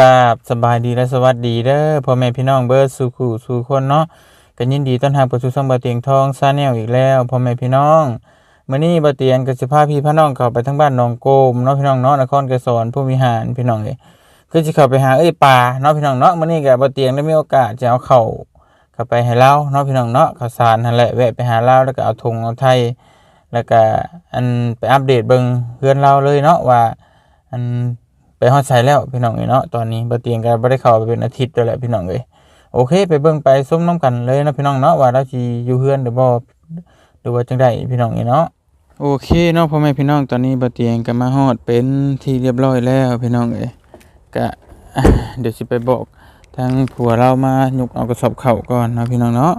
กราบสบายดีและสวัสดีเด้อพ่อแม่พี่น้องเบิร์ดสู่ขู่สู่คนเนาะกันยินดีต้อนรับเข้าสู่ช่องบะเตียงทองซาแนลอีกแล้วพ่อแม่พี่น้องมื้อนี้บะเตียงก็สิพาพี่พี่น้องเข้าไปทั้งบ้านหนองโกมเนาะพี่น้องเนาะนครกรสอนผู้วิหารพี่น้องเอ้ยคือสิเข้าไปหาเอ้ยป่าเนาะพี่น้องเนาะมื้อนี้ก็บะเตียงได้มีโอกาสจะเอาเข้าเข้าไปให้เราเนาะพี่น้องเนาะข้าวสารนั่นแหละแวะไปหาเราแล้วก็เอาธงเอาไทยแล้วก็อันไปอัปเดตเบิ่งเพื่อนเราเลยเนาะว่าอัน ไปฮอดใส่แล้วพี่น้องเอ้เนาะตอนนี้บ่เตียงก็บ่ได้เข้าไปเป็นอาทิตย์แล้วแหละพี่น้องเอ้ยโอเค ไปเบิ่งไปส้มน้ำกันเลยนะพี่น้องเนาะว่าเราสิอยู่เฮือนหรือบ่หรือว่าจังไดพี่น้องเอ้เนาะโอเคเนาะพ่อแม่พี่น้องตอนนี้บ่เตียงก็มาฮอดเป็นที่เรียบร้อยแล้วพี่น้องเอ้ยก็อะเดี๋ยวสิไปบอกทางผัวเรามายกเอากระสอบเข้าก่อนนะพี่น้องเนาะ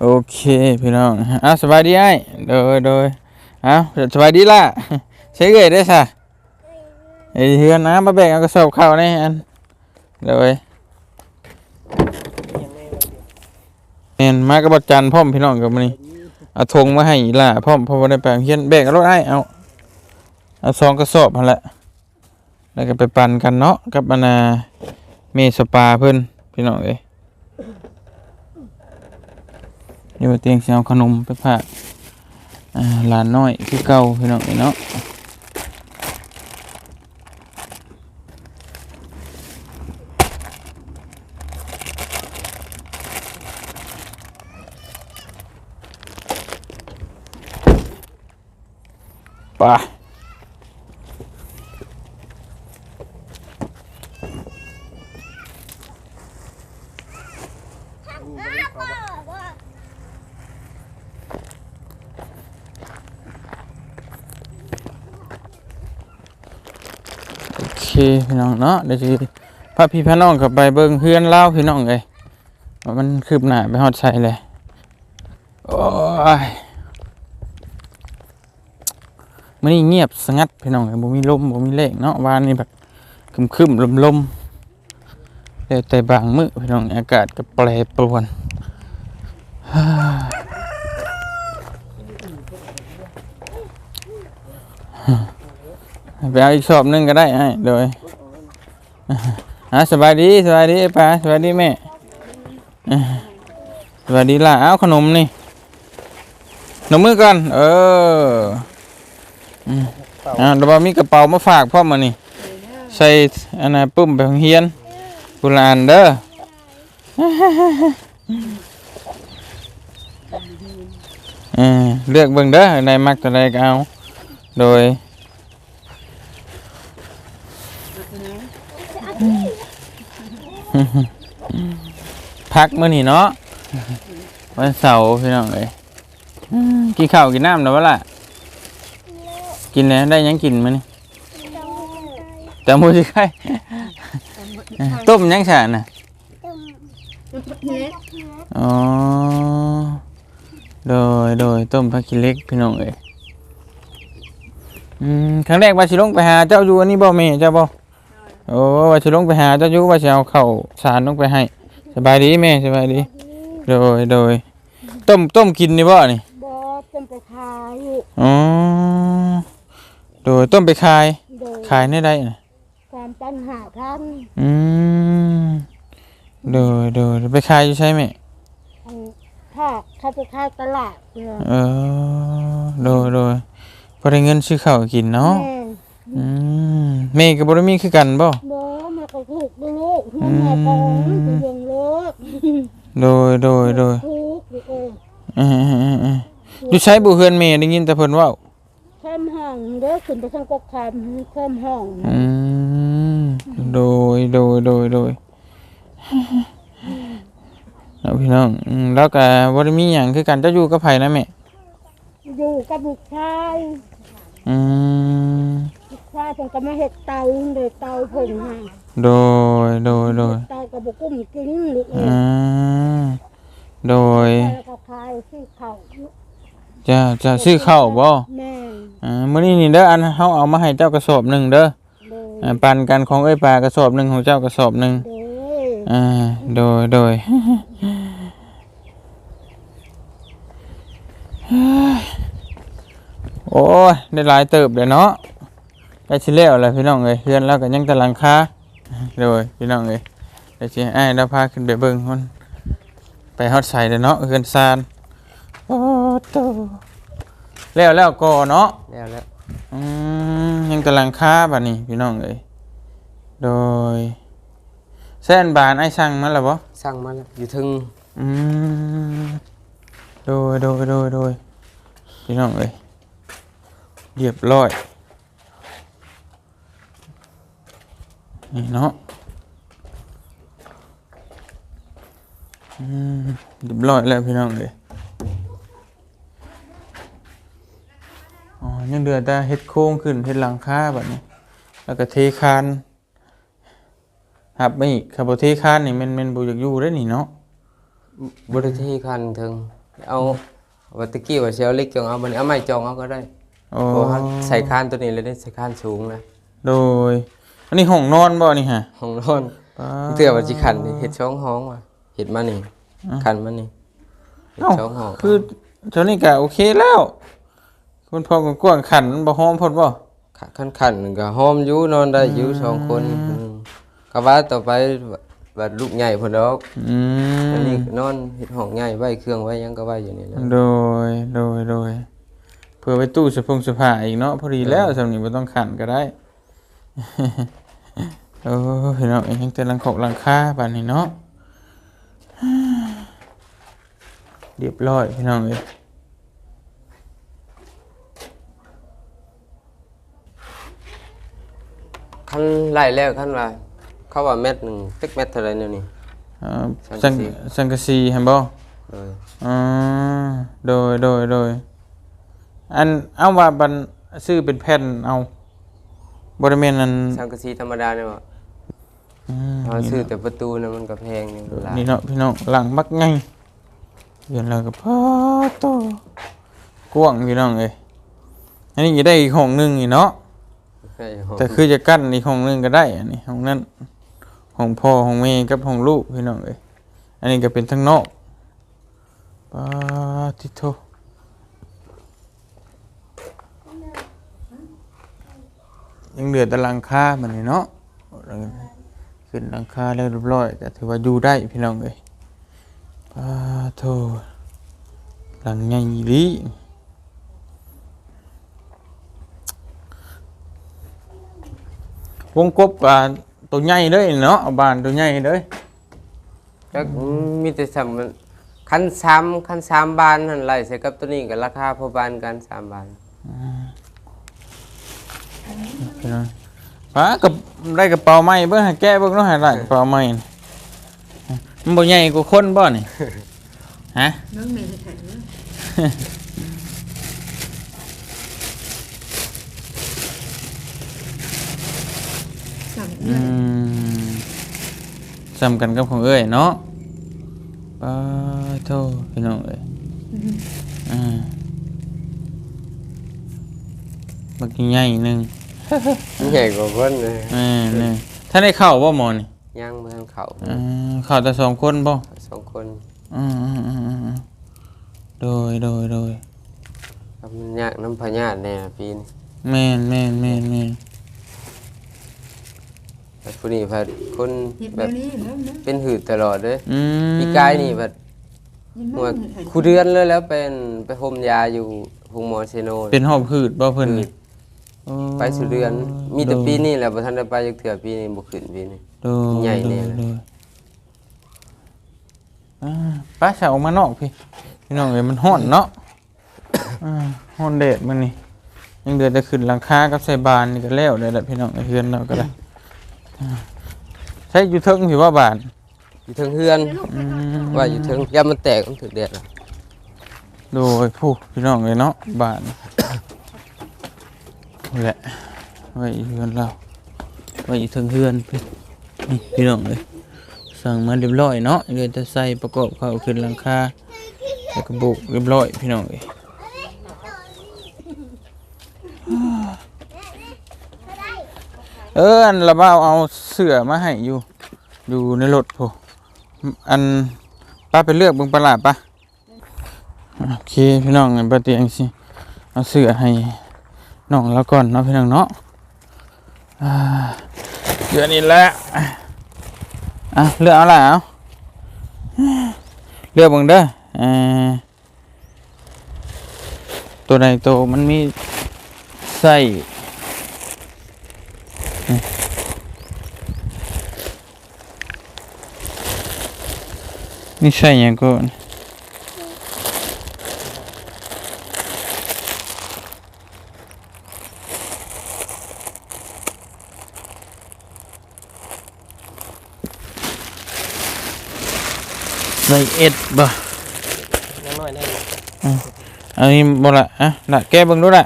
โอเคพี่น้องอะสบายดีไอ้โดยโดยเอาสบายดีล่ะ ใช้เกยได้ซะไอ้เฮือนนะมาแบ่งเอากระสอบข้าวนี่อันเลยเห็นมากระบดจันพร้อมพี่น้องกับมันนี่เอาธงมาให้ล่ะพร้อมเพอได้แปลงเฮียนแบ่งรถให้เอาเอาซองกระสอบพันแหละแล้วก็ไปปั่นกันเนาะกับมันาเมสปาเพิ่นพี่น้องเอ้ยเดี๋ยวเตียงสิเอาขนมไปฝากอ่าหลานน้อยคือเก่าพี่น้องเอ้ยเนาะ ไปโอเคพี่น้องเนาะเดี๋ยวสิพาพี่พาน้องกลับไปเบิ่งเฮือนเล่าพี่น้องเลยมันคืบหน้าไปฮอดใส่เลยโอ้ย มื้อนี้เงียบสงัดพี่น้องบ่มีลมบ่มีแรงเนาะวานนี้แบบคึมๆลมๆแต่แต่บางมื้อพี่น้องอากาศก็แปรปรวนไปเอาอีกสอบหนึงก็ได้ให้โดยอะสบายดีสบายดีป้าสบายดีแม่อะสบายดีล่ะ เอาขนมนี่ขนมมือก่อน เออ อืมอ่าเดี๋ยวบ่มีกระเป๋ามาฝากพ่อมานี่ใส่อันนั้นปุ้มไปโรงเรียนกุลานเด้อเออเลือกเบิ่งเด้อในมักตัวใดก็เอาโดยพักมื้อนี้เนาะวันเสาร์พี่น้องเอ้ยกินข้าวกินน้ำแล้ววะล่ะ กินแล้วได้หยังกินมื้อนี้จำบ่สิไข่ต้มหยังฉะน่ะอ๋อโดยโดยต้มผักขี้เหล็กพี่น้องเอ้ยอืมครั้งแรกว่าสิลงไปหาเจ้าอยู่อันนี้บ่แม่เจ้าบ่โอ้ว่าจะลงไปหาเจ้ายุว่าจะเอาเข่าวสารลงไปให้สบายดีแม่สบายดี โดยโดยต้มต้มกินนี่บ่นี่บอจนไปขายอ๋อ โดยต้มไปขาย โดยขายในได้น่ะความปัญหาท่านอืมโดยโดยไปขายอยู่ใช่ไหมอันถ้าเขาไปขายตลาดเนี่ยเออโดยโดยพอได้เงินซื้อข้าวกินเนาะแม่อืมแม่ก็บ่ได้มีคือกันบ่บอมาก็ถูกด้วยลูกแม่กองไปเบิ่งลูกโดยโดยโดยถูกเออเออๆๆๆอยู่ใช้บ่เฮือนแม่ได้ยินแต่เพิ่นเว้า แคมห้องเด้อขึ้นไปทางกกคำแคมห้องอืมโดยโดยโดยโดยเอาพี่น้องอืมแล้วก็บ่ได้มีหยังคือกันเจะอยู่กับไผนะแม่อยู่กับลูกชายอืมลูกชายเพิ่นก็มาเฮ็ดเตาเด้อเตาเพิ่นให้โดยโดยโดยเตาก็บ่กุ้มกินลูกเออืงมโดยแล้วก็ขายซื้อข้าวจะจะซื้อข้าวบ่แม่ อ่ามื้อนี้นี่เด้ออันเฮาเอามาให้เจ้ากระสอบหนึงเด้อโดยอ่าปันกันของเอ้ยปลากระสอบหนึงของเจ้ากระสอบหนึงโดยอ่าโดยโดย โอ้ยได้หลายเติบเลยเนาะกก็สิแล้วแหละพี่น้องเอ้ยเฮือนแล้วก็ยังแต่หลังคาโดยพี่น้องเอ้ยเดี๋ยวสิให้อ้ายเราพาขึ้นไปเบิ่งมันไปฮอดใส่เด้อเนาะเฮือนซานโอ้โต แล้วแล้วก็เนาะแล้วแล้วอืมยังกำลังค้าบัดนี้พี่น้องเอ้ยโดยแซนบานไอ้สั่งมาแล้วบ่สร้างมาแล้วอยู่ถึงอืมโดยโดยโดยโดยพี่น้องเอ้ยเรียบร้อยนี่เนาะอืมเรียบร้อยแล้วพี่น้องเอ้ย อ๋อยังเดือแต่เฮ็ดโค้งขึ้นเฮ็ดหลังคาแบบนี้ แล้วก็เทคานครับไม่อีกคาร์บเทคานนี่มันมันบ่อยากอยู่ได้อนี่เนาะบริที่คันถึง เอาวัตะกี้ว่าเชลเล็กจองเอามันเอาไม้จองเอาก็ได้โอ้เพราะว่าใส่คานตัวนี้เลยได้ใส่คานสูงนะโดย อันนี้ห้องนอนบ่นี่ฮะห้องนอนเตือว่าสิขันนี่เฮ็ดช่องห้องว่ะเฮ็ดมานี่ขันมานี่เฮ็ดเอ้าช่องห้องคือเจ้านี่ก็โอเคแล้ว คุณพ่อกว้างๆขันบ่หอมพดบ่ขันขันก็หอมอยู่นอนได้อยู่สองคนอืมก็ว่าต่อไปว่าลูกใหญ่พุ่นดอกอืมอันนี้นอนเฮ็ดห้องใหญ่ไว้เครื่องไว้หยังก็ไว้อยู่นี่แหละโดยโดยโดยเพื่อไปตู้สะพงสะผ้าอีกเนาะพอดีแล้วสำนี้บ่ต้องขันก็ได้โอ้พี่น้องยังแต่หลังขอกหลังคาบานนี้เนาะเรียบร้อยพี่น้องเอ้ย คันไล่แล้วคันว่าเขาว่าเม็ดหนึงตึกเม็ดเท่าไหร่เนี่ยนี่ เอ่อสัสังงกะสีสังกะสีเห็นบ่เอออ๋อโดยโดยโดยอันเอาว่าบันซื้อเป็นแผ่นเอาบริเวณนั้นสังกะสีธรรมดาเนี่ยว่าอืมเอาซื้อแต่ประตูน่ะมันก็แพงนี่หลายนี่เนาะพี่น้องหลังบักไงเรียนแล้วก็พอโตกว้างพี่น้องเอ้ยอันนี้จะได้อีกห้องหนึงอีกเนาะ ใช่ห้องแต่คือจะกั้นอีกห้องหนึงก็ได้อันนี้ห้องนั้นห้องพ่อห้องแม่กับห้องลูกพี่น้องเอ้ยอันนี้ก็เป็นทั้งนอกปาติโทยังเหลือแต่หลังคามันนี่เนาะขึ้นหลังคาแล้วเรียบร้อยก็ถือว่าอยู่ได้พี่น้องเอ้ยปาโทหลังใหญ่อีหลี วงกบอ่าตัวใหญ่เลยเนาะเอาบานตัวใหญ่เลยแล้วมีแต่สำมันคันซ้ำคันสามบานนั่นไล่ใส่กับตัวนี้ก็ราคาพอบานกันสามบานพี่น้องป้ากับได้กระเป๋าใหม่เบิ่งให้แก้เบิ่งเนาะให้ได้กระเป๋าใหม่นี่มันบ่ใหญ่กว่าคนบ่นี่ฮะน้องเมย์จะแข็งนะสั่ง อืมซ้ำกันกับของเอ้ยเนาะป้าโทพี่น้องเอ้ยอ่าบักใหญ่หนึงใหญ่กว่าคนเลยแม่นี่ถ้าได้เข้าบ่หมอนี่ย่างเมืองเขาอ่าเข้าแต่สองคนบ่สองคนอืมอืมอืมอืมโดยโดยโดยครับมันยากน้ำพญาติแน่ปีนี้แม่นแม่นแม่นแม่นแต่ ผู้นี้พัดคนเห็ดแบแบบบนี้แล้วนะเป็นหืดตลอดเลยอืมปีกายนี่แบบยินหัวว่าเห็ดคูเดือนเลยแล้วเป็นไปโฮมยาอยู่โรงหมอเซโนเป็นหอบหืดบ่เพิ่นนี่โอ้ไปสุเดือน มีแต่ปีนี้แหละบ่ทันได้ไปจักเทื่อปีนี้บ่ขึ้นปีนี้ โดยใหญ่โดแน่ยเลย โดยอ่าป้าสาวออกมานอกพี่พี่น้องเอ้ยมันฮ้อนเนาะอ่าฮ้อนแดดมื้อนี้ยังเดือแต่ขึ้นหลังคากับใส่บานนี่ก็แล้วได้แหละพี่น้องเอ้ยเฮือนเราก็ได้อ่า ใช้อยู่เทิงพี่ว่าบานอยู่เทิงเฮือนอืมว่าอยู่เทิงยามมันแตกมันถึกแดดอะโดยผู้พี่น้องเลยเนาะบ้านนี่แหละไว้เฮือนเราไว้ถึงเฮือนพี่นี่พี่น้องเลยสั่งมาเรียบร้อยเนาะเดี๋ยวจะใส่ประกอบเข้าขึ้นหลังคาแล้วก็บุกเรียบร้อยพี่น้องเลย เอออันระบ้าเอาเสือมาให้อยู่ อยู่ในรถพออันป้าไปเลือกบิ่งประหลาดปะโอเคพี่น้องปฏิเองสิเอาเสือให้น้องแล้วก่อนเนาะพี่น้องเนาะอ่าเดือนนี้แหละอะเลือกเอาละเอาเลือกบังเด้ออตัวใดตัวมันมีไม่ใช่ยังก่อนใส่ เอ็ดบ่ยังน้อยได้อันนี้บ่ละอะล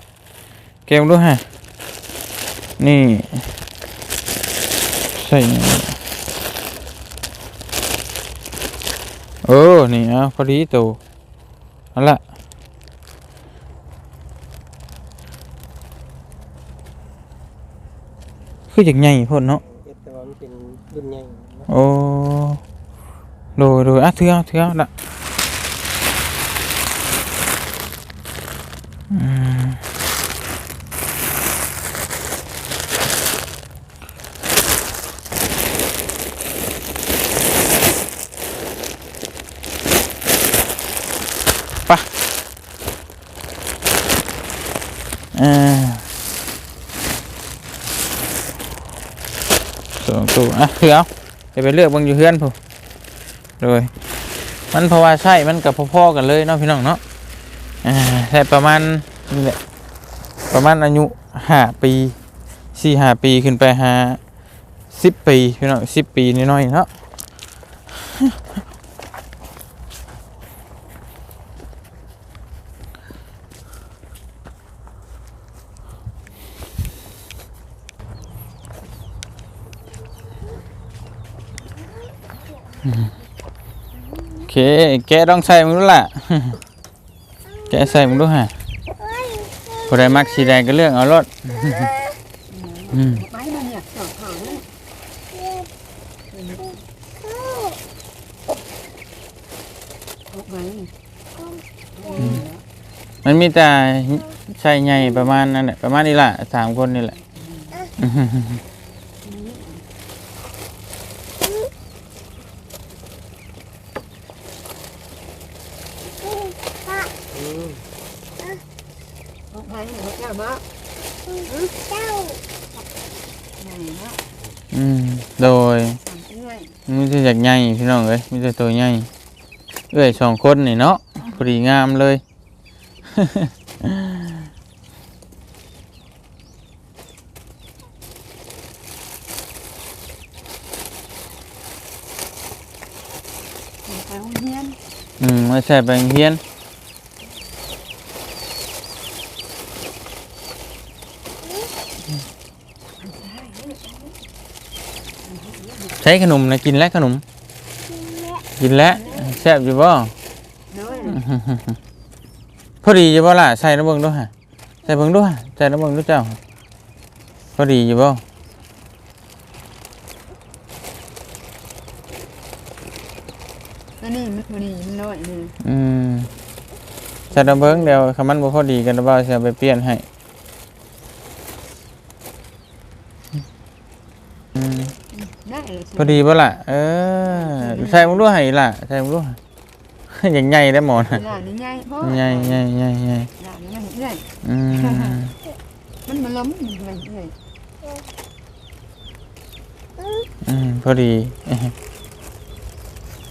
ะแกะเบิ่งดูละแกะเบิ่งดูฮะนี่ใส่หยังโอ้นี่อะพอดีโตเอาละคือจักใหญ่พ่นเนาะเฮ็ดแต่ว่ามันเป็นรุ่นใหญ่เนาะโอ้โดยโดยอะเถื่อเถื่อละอืมไปะอ่า สองตัวอะเถื่อเอาจะไปเลือกบางอยู่เพื่อนผู้เลยมันเพราะว่าใช่มันกับพ่อๆกันเลยเนาะพี่น้องเนาะอ่าใช่ประมาณนี่แหละประมาณอายุห้าปีสี่ห้าปีขึ้นไปห้าสิบปีพี่น้องสิบปีน้อยๆเนาะ โอเค แกต้องใส่มึงดูล่ะ แกใส่มึงดูฮะผู้ใดมักสีแดงก็เลือกเอารถอืมไปมันเนี่ยสองเอาไปมันมีแต่ใส่ใหญ่ประมาณนั้นแหละประมาณนี้ล่ะสามคนนี่แหละ เอาไปเอาเจ้า บ้าเจ้าไหนเนาะอืมโดยทำเรื่อยมีแต่จากใหญ่พี่น้องเอ้ยมีแต่ตัวใหญ่เอ้ยสองคนนี่เนาะพอดีงามเลยไปห้องเรียนอืมไม่ใช่แบงเฮียนใช้ขนมนะกินแล้วขนม กินแล้วแซ่บอยู่บ่น้อยพอดีอยู่บ่ล่ะใส่น้ำเบิ่งด้วยฮะใส่เบิ่งด้วยใส่น้ำเบิ่งด้วยเจ้า พอดีอยู่บ่อันนี้มันพอดีมันน้อยนี่อืมใส่น้ำเบิ่งเดี๋ยวคำมันบ่พอดีกันแล้วบ่าวสิเอาไปเปลี่ยนให้อืม ได้เลยพอดีบ่ล่ะ เออใส่มึงด้วยให้ล่ะใส่มึงด้วย อย่างใหญ่ได้หมอนะหลานนี่ใหญ่เพราะใหญ่ใหญ่ใหญ่ใหญ่หลานนี่มันใหญ่อืมมันมาล้มมันใหญ่อืมพอดี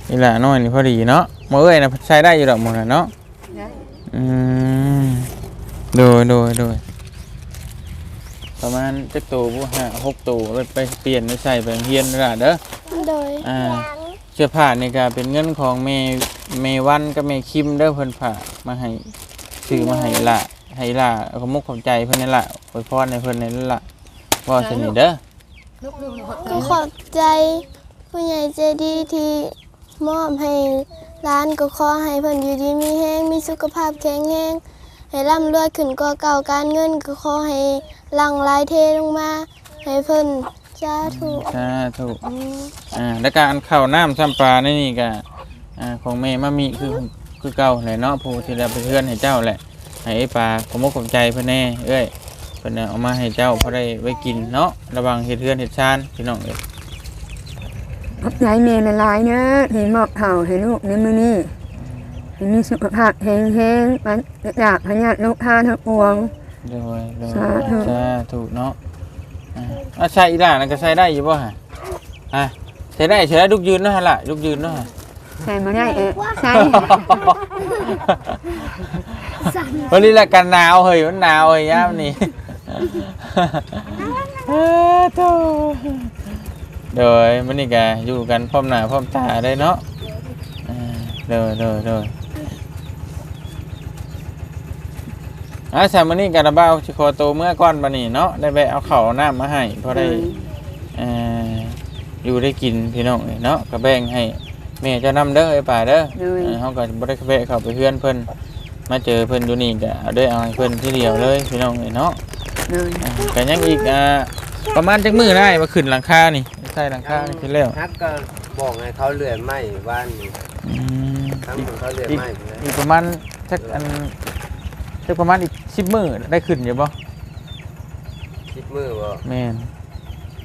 นี่แหละน้อยนี่พอดีเนาะหมอเอ้ยนะใช้ได้อยู่ดอกหมดน่ะเนาะใหญ่อืมโดยโดยโดย ประมาณเจ็ดตัวผู้ห้าหกตัวไปไปเปลี่ยนไปใส่ไปเฮียนนี่ล่ะเด้อโดยอ่าเสื้อผ้านี่ก็เป็นเงินของเมเมวันกับเมคิมเด้อเพิ่นฝากมาให้ซื้อมาให้ละให้ละขอมุกขอบใจเพิ่นนี่ละอวยพรในเพิ่นนี่ละว่าสนิทเด้อลูกลูกก็ขอบใจผู้ใหญ่ใจดีที่มอบให้ร้านก็ขอให้เพิ่นอยู่ดีมีแห้งมีสุขภาพแข็งแรง ให้ร่ำรวยขึ้นกว่าเก่าการเงินก็ขอให้หลังไหลเทลงมา ให้เพิ่นสาธุสาธุอืมอ่าแล้วการข้าวน้ำซ้ำปลานี่นี่ก็อ่าของแม่มามีคือคือเก่าแหละเนาะผู้ที่ได้ไปเพื่อนให้เจ้าแหละให้ไอ้ปลาขอมุกขอบใจเพิ่นแน่เอ้ยพิ่นน่ะเอามาให้เจ้าพอได้ไว้กินเนาะระหวังเฮ็ดเรือนเฮ็ดชานพี่น้องเอ้ย ขอบใจแม่ละลายเนอะที่มอบข่าวให้ลูกในมื้อนี้ให้ มีสุขภาพแข็งแรงมันจากพญาติลูกค้าทั้งปวง โดยโดยสาธุ สาธุเนาะอ่าอะใช่อีหล่านั่นก็ใช้ได้อยู่บ่ฮะอะใช้ได้ใช้ได้ลูกยืนเนาะฮะล่ะลูกยืนเนาะฮะ ใช่มาได้เออใช่ วันนี้แหละกันหนาวเฮ้ยมันหนาวเฮ้ยยามนี้เอ้อโธ่โดยมันนี่กะอยู่กันพร้อมหน้าพร้อมตาได้เนาะอ่าโดยโดยโดย อาสามมันนี่กะระเบ้าชิโคโตเมื่อก่อนบันนี้เนาะได้ไปเอาข้าวเอาน้ำมาให้พอได้เอ่ออยู่ได้กินพี่น้องเอ้ยเนาะกระแบ่งให้แม่เจ้านำเด้อไอ้ป่าเด้อเลยเออเขาก็บ่ได้แวะเข้าไปเพื่อนเพิ่นมาเจอเพิ่นอยู่นี่ก็เอาได้เอาให้เพิ่นที่เดียวเลยพี่น้องเอ้ยเนาะเลยอ่าก็ยังอีกอ่าประมาณจักมื้อได้มาขึ้นหลังคานี่ใส่หลังคานี่ขึ้นแล้วฮักก็บอกให้เขาเลื่อยไม้บ้านนี่อืมทั้งหมดเขาเลื่อยไม้ไปเลยอีกประมาณจักอัน จักประมาณอีก10มื้อได้ขึ้นอยู่บ่คิดมือบ่แม่น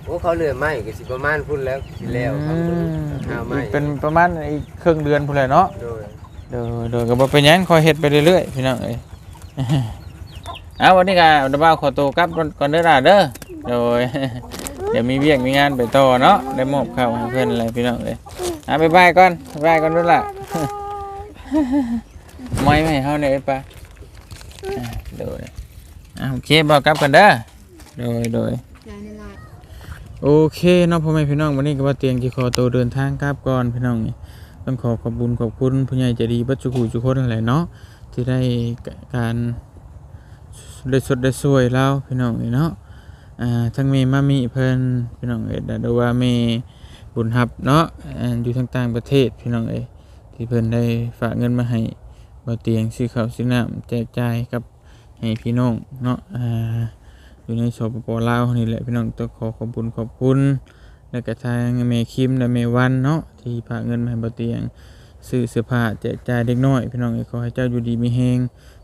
โอ้เขาเลื่อยไม้ก็สิประมาณพุ่นแล้วสิแล้วครับอืมหาไม้อีกเป็นประมาณอีกครึ่งเดือนพุ่นแหละเนาะโดยเดี๋ยวเดี๋ยวก็บ่เป็นหยังคอยเฮ็ดไปเรื่อยๆพี่น้องเอ้ยเอาวันนี้ก็ดบ่าวขอตัวกลับก่อนเด้อล่ะเด้อโดยเดี๋ยวมีเวียกมีงานไปต่อเนาะได้มอบข้าวให้เพื่อนอะไรพี่น้องเลยอะบ๊ายบายก่อนบ๊ายบายก่อนด้วยล่ะไม่ไม่ให้เฮาเนี่ยไอ้ปะ อะโดยอะโอเคบอกกลับกันเด้อโดยโดยโอเคเนาะพ่อแม่พี่น้องวันนี้ก็ว่าเตียงที่ขอตัวเดินทางกลับก่อนพี่น้องนี่ต้องขอขอบคุญขอบคุณผู้ใหญ่ใจดีบัจจุกุจุกคนนั่นแหละเนาะที่ได้การได้สดได้สวยเราพี่น้องนี่เนาะอ่าทั้งเมมามีเพิ่นพี่น้องเอ๋ยแต่ว่าเมบุญฮับเนาะอ่าอยู่ทางต่างประเทศพี่น้องเอ๋ยที่เพิ่นได้ฝากเงินมาให้ บ่เตียงซื้อข้าวซื้อน้ำแจกจ่ายกับให้พี่น้องเนาะอ่าอยู่ในสปปลาวนี่แหละพี่น้องต้องขอขอบคุณขอบคุณแล้วก็ทางเมคิมและเมวันเนาะที่ฝาเงินมาให้บ่เตียงซื้อเสื้อผ้าแจกจ่ายเด็กน้อยพี่น้องขอให้เจ้าอยู่ดีมีแฮง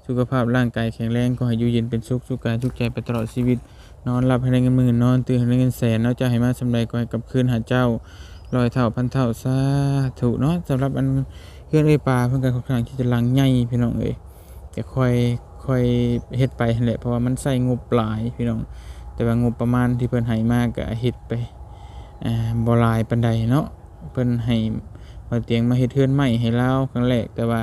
สุขภาพร่างกายแข็งแรงขอให้อยู่เย็นเป็นสุขสุขกายสุขใจไปตลอดชีวิต นอนหลับให้ได้เงินหมื่นนอนตื่นให้ได้เงินแสนเนาะจะให้มาสำไรก็ให้กลับคืนหาเจ้าลอยเท่าพันเท่าสาธุเนาะสำหรับอัน เพื่อนเอ้ยปลาเพื่อนกันค่อนข้างที่จะลังใหญ่พี่น้องเอ้ยแต่ค่อยค่อยเฮ็ดไปแหละเพราะว่ามันใส่งบหลายพี่น้อง แต่ว่างบประมาณที่เพิ่นให้มากก็เฮ็ดไปอ่าบ่หลายปานใดเนาะเพิ่นให้มาเตียงมาเฮ็ดเฮือนใหม่ให้เราครั้งแรกแต่ว่า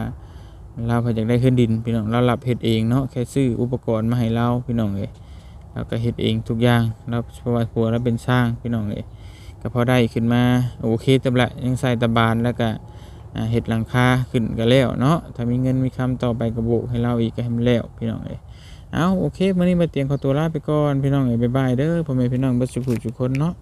เราเพิ่นอยากได้เฮือนดินพี่น้องเรารับเฮ็ดเองเนาะแค่ซื้ออุปกรณ์มาให้เราพี่น้องเอ้ยเราก็เฮ็ดเองทุกอย่างเราเพราะว่าผัวเราเป็นช่างพี่น้องเลยก็พอได้ขึ้นมาโอเคแตละยังใส่ตะบานแล้วก็ เห็ดหลังคาขึ้นก็แล้วเนาะถ้ามีเงินมีคำต่อไปก็โบกให้เราอีกก็ให้มันแล้วพี่น้องเลยเอาโอเคมื้อนี้มาเตียงขอตัวลาไปก่อนพี่น้องเอ้ยบ๊ายบายเด้อพ่อแม่พี่น้องเบ่สุขทุกคนเนาะ